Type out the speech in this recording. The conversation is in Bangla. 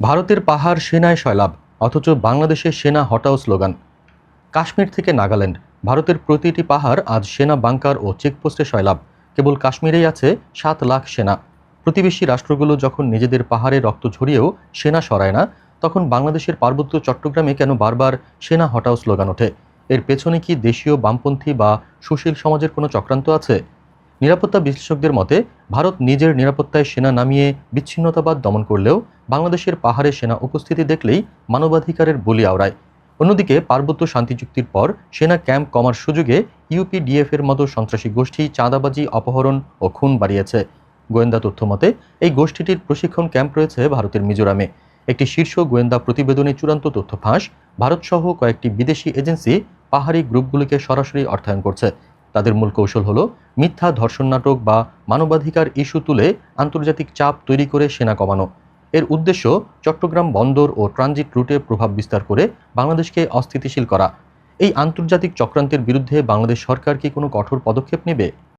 ভারতের পাহাড় সেনায় সয়লাভ অথচ বাংলাদেশের সেনা হটাও স্লোগান। কাশ্মীর থেকে নাগাল্যান্ড, ভারতের প্রতিটি পাহাড় আজ সেনা বাংকার ও চেকপোস্টে সয়লাভ কেবল কাশ্মীরেই আছে সাত লাখ সেনা। প্রতিবেশী রাষ্ট্রগুলো যখন নিজেদের পাহাড়ে রক্ত ঝরিয়েও সেনা সরায় না, তখন বাংলাদেশের পার্বত্য চট্টগ্রামে কেন বারবার সেনা হটাও স্লোগান ওঠে? এর পেছনে কি দেশীয় বামপন্থী বা সুশীল সমাজের কোনো চক্রান্ত আছে? নিরাপত্তা বিশ্লেষকদের মতে, ভারত নিজের নিরাপত্তায় সেনা নামিয়ে বিচ্ছিন্নতাবাদ দমন করলেও বাংলাদেশের পাহাড়ে সেনা উপস্থিতি দেখলেই মানবাধিকারের বলি আওড়ায়। অন্যদিকে, পার্বত্য শান্তি চুক্তির পর সেনা ক্যাম্প কমার সুযোগে ইউপিডিএফ এর মতো সন্ত্রাসী গোষ্ঠী চাঁদাবাজি, অপহরণ ও খুন বাড়িয়েছে। গোয়েন্দা তথ্য মতে, এই গোষ্ঠীটির প্রশিক্ষণ ক্যাম্প রয়েছে ভারতের মিজোরামে। একটি শীর্ষ গোয়েন্দা প্রতিবেদনে চূড়ান্ত তথ্য ফাঁস, ভারতসহ কয়েকটি বিদেশি এজেন্সি পাহাড়ি গ্রুপগুলিকে সরাসরি অর্থায়ন করছে। তাদের মূল কৌশল হলো মিথ্যা ধর্ষণ নাটক বা মানবাধিকার ইস্যু তুলে আন্তর্জাতিক চাপ তৈরি করে সেনা কমানো। এর উদ্দেশ্য চট্টগ্রাম বন্দর ও ট্রানজিট রুটে প্রভাব বিস্তার করে বাংলাদেশকে অস্থিতিশীল করা। এই আন্তর্জাতিক চক্রান্তের বিরুদ্ধে বাংলাদেশ সরকার কি কোনো কঠোর পদক্ষেপ নেবে?